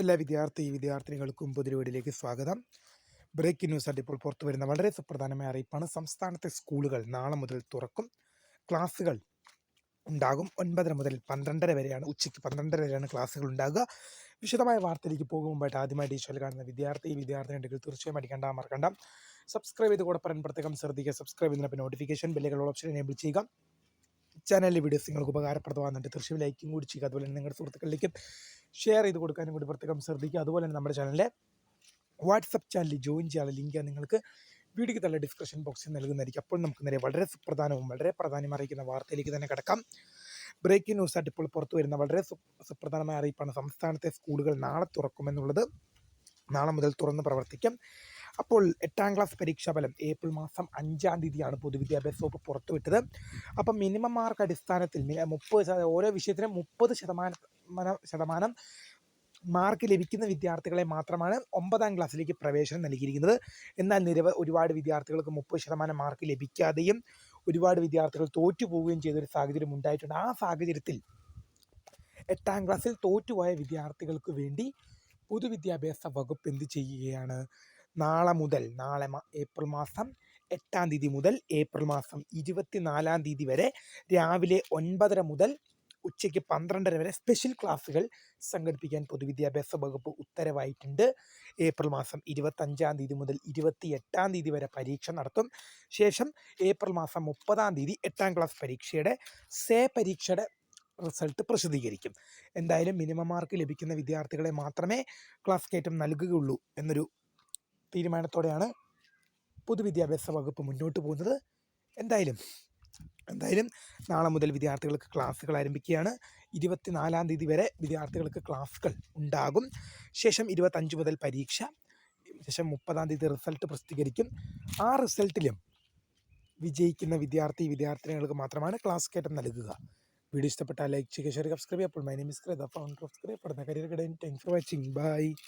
എല്ലാ വിദ്യാർത്ഥി വിദ്യാർത്ഥിനികൾക്കും പുതിരുവീടിലേക്ക് സ്വാഗതം. ബ്രേക്കിംഗ് ന്യൂസ് ആയിട്ട് ഇപ്പോൾ പുറത്തു വരുന്ന വളരെ സുപ്രധാനമായ അറിയിപ്പാണ്. സംസ്ഥാനത്തെ സ്കൂളുകൾ നാളെ മുതൽ തുറക്കും. ക്ലാസ്സുകൾ ഉണ്ടാകും. ഒൻപതര മുതൽ പന്ത്രണ്ടര വരെയാണ് ഉച്ചയ്ക്ക് പന്ത്രണ്ടര വരെയാണ് ക്ലാസ്സുകൾ ഉണ്ടാകുക. വിശദമായ വാർത്തയിലേക്ക് പോകും മുമ്പായിട്ട് ആദ്യമായിട്ട് ഈ ഷോയിൽ കാണുന്ന വിദ്യാർത്ഥി വിദ്യാർത്ഥിനികൾ തീർച്ചയായും അടിക്കണ്ട മറക്കണ്ട സബ്സ്ക്രൈബ് ചെയ്ത് കൂടെ പറയാൻ പ്രത്യേകം ശ്രദ്ധിക്കുക. സബ്സ്ക്രൈബ് ചെയ്തതിനൊപ്പം നോട്ടിഫിക്കേഷൻ ബില്ലുകൾ ഓപ്ഷൻ എനേബിൾ ചെയ്യുക. ചാനലിലെ വീഡിയോസ് നിങ്ങൾക്ക് ഉപകാരപ്രദമാകുന്നുണ്ട്. തീർച്ചയായും ലൈക്കും കൂടി ചെയ്യുക. അതുപോലെ നിങ്ങളുടെ സുഹൃത്തുക്കളിലേക്കും ഷെയർ ചെയ്ത് കൊടുക്കാനും കൂടി പ്രത്യേകം ശ്രദ്ധിക്കുക. അതുപോലെ തന്നെ നമ്മുടെ ചാനലിലെ വാട്സപ്പ് ചാനലിൽ ജോയിൻ ചെയ്യാനുള്ള ലിങ്ക് നിങ്ങൾക്ക് വീഡിയോയ്ക്ക് തള്ള ഡിസ്ക്രിപ്ഷൻ ബോക്സിൽ നൽകുന്നതായിരിക്കും. അപ്പോൾ നമുക്ക് നേരെ വളരെ സുപ്രധാനവും വളരെ പ്രാധാന്യം അറിയിക്കുന്ന വാർത്തയിലേക്ക് തന്നെ കിടക്കാം. ബ്രേക്കിംഗ് ന്യൂസ് ആയിട്ട് ഇപ്പോൾ പുറത്തു വരുന്ന വളരെ സുപ്രധാനമായ അറിയിപ്പാണ് സംസ്ഥാനത്തെ സ്കൂളുകൾ നാളെ തുറക്കുമെന്നുള്ളത്. നാളെ മുതൽ തുറന്ന് പ്രവർത്തിക്കും. അപ്പോൾ എട്ടാം ക്ലാസ് പരീക്ഷാ ഫലം ഏപ്രിൽ മാസം അഞ്ചാം തീയതിയാണ് പൊതുവിദ്യാഭ്യാസ വകുപ്പ് പുറത്തുവിട്ടത്. അപ്പം മിനിമം മാർക്ക് അടിസ്ഥാനത്തിൽ മുപ്പത് ഓരോ വിഷയത്തിനും മുപ്പത് ശതമാനം ശതമാനം മാർക്ക് ലഭിക്കുന്ന വിദ്യാർത്ഥികളെ മാത്രമാണ് ഒമ്പതാം ക്ലാസ്സിലേക്ക് പ്രവേശനം നൽകിയിരിക്കുന്നത്. എന്നാൽ നിരവ ഒരുപാട് വിദ്യാർത്ഥികൾക്ക് മുപ്പത് ശതമാനം മാർക്ക് ലഭിക്കാതെയും ഒരുപാട് വിദ്യാർത്ഥികൾ തോറ്റു പോവുകയും ചെയ്തൊരു സാഹചര്യം ഉണ്ടായിട്ടുണ്ട്. ആ സാഹചര്യത്തിൽ എട്ടാം ക്ലാസ്സിൽ തോറ്റുപോയ വിദ്യാർത്ഥികൾക്ക് വേണ്ടി പൊതുവിദ്യാഭ്യാസ വകുപ്പ് എന്ത് ചെയ്യുകയാണ്? നാളെ മുതൽ നാളെ ഏപ്രിൽ മാസം എട്ടാം തീയതി മുതൽ ഏപ്രിൽ മാസം ഇരുപത്തിനാലാം തീയതി വരെ രാവിലെ ഒൻപതര മുതൽ ഉച്ചയ്ക്ക് പന്ത്രണ്ടര വരെ സ്പെഷ്യൽ ക്ലാസ്സുകൾ സംഘടിപ്പിക്കാൻ പൊതുവിദ്യാഭ്യാസ വകുപ്പ് ഉത്തരവായിട്ടുണ്ട്. ഏപ്രിൽ മാസം ഇരുപത്തഞ്ചാം തീയതി മുതൽ ഇരുപത്തി എട്ടാം തീയതി വരെ പരീക്ഷ നടത്തും. ശേഷം ഏപ്രിൽ മാസം മുപ്പതാം തീയതി എട്ടാം ക്ലാസ് പരീക്ഷയുടെ സേ പരീക്ഷയുടെ റിസൾട്ട് പ്രസിദ്ധീകരിക്കും. എന്തായാലും മിനിമം മാർക്ക് ലഭിക്കുന്ന വിദ്യാർത്ഥികളെ മാത്രമേ ക്ലാസ് കയറ്റം നൽകുകയുള്ളൂ എന്നൊരു തീരുമാനത്തോടെയാണ് പൊതുവിദ്യാഭ്യാസ വകുപ്പ് മുന്നോട്ട് പോകുന്നത്. എന്തായാലും എന്തായാലും നാളെ മുതൽ വിദ്യാർത്ഥികൾക്ക് ക്ലാസ്സുകൾ ആരംഭിക്കുകയാണ്. ഇരുപത്തിനാലാം തീയതി വരെ വിദ്യാർത്ഥികൾക്ക് ക്ലാസ്സുകൾ ഉണ്ടാകും. ശേഷം ഇരുപത്തഞ്ച് മുതൽ പരീക്ഷ ശേഷം മുപ്പതാം തീയതി റിസൾട്ട് പ്രസിദ്ധീകരിക്കും. ആ റിസൾട്ടിലും വിജയിക്കുന്ന വിദ്യാർത്ഥി വിദ്യാർത്ഥിനികൾക്ക് മാത്രമാണ് ക്ലാസ് കയറ്റം നൽകുക. വീഡിയോ ഇഷ്ടപ്പെട്ടാൽ ലൈക്ക് ചെയ്യുക ഷെയർ സബ്സ്ക്രൈബ് അപ്പോൾ മൈ നെയിം ഇസ് ക്രേത ഫൗണ്ടർ ഓഫ് സ്ക്രേ പഠന career guidance thanks for watching. Bye.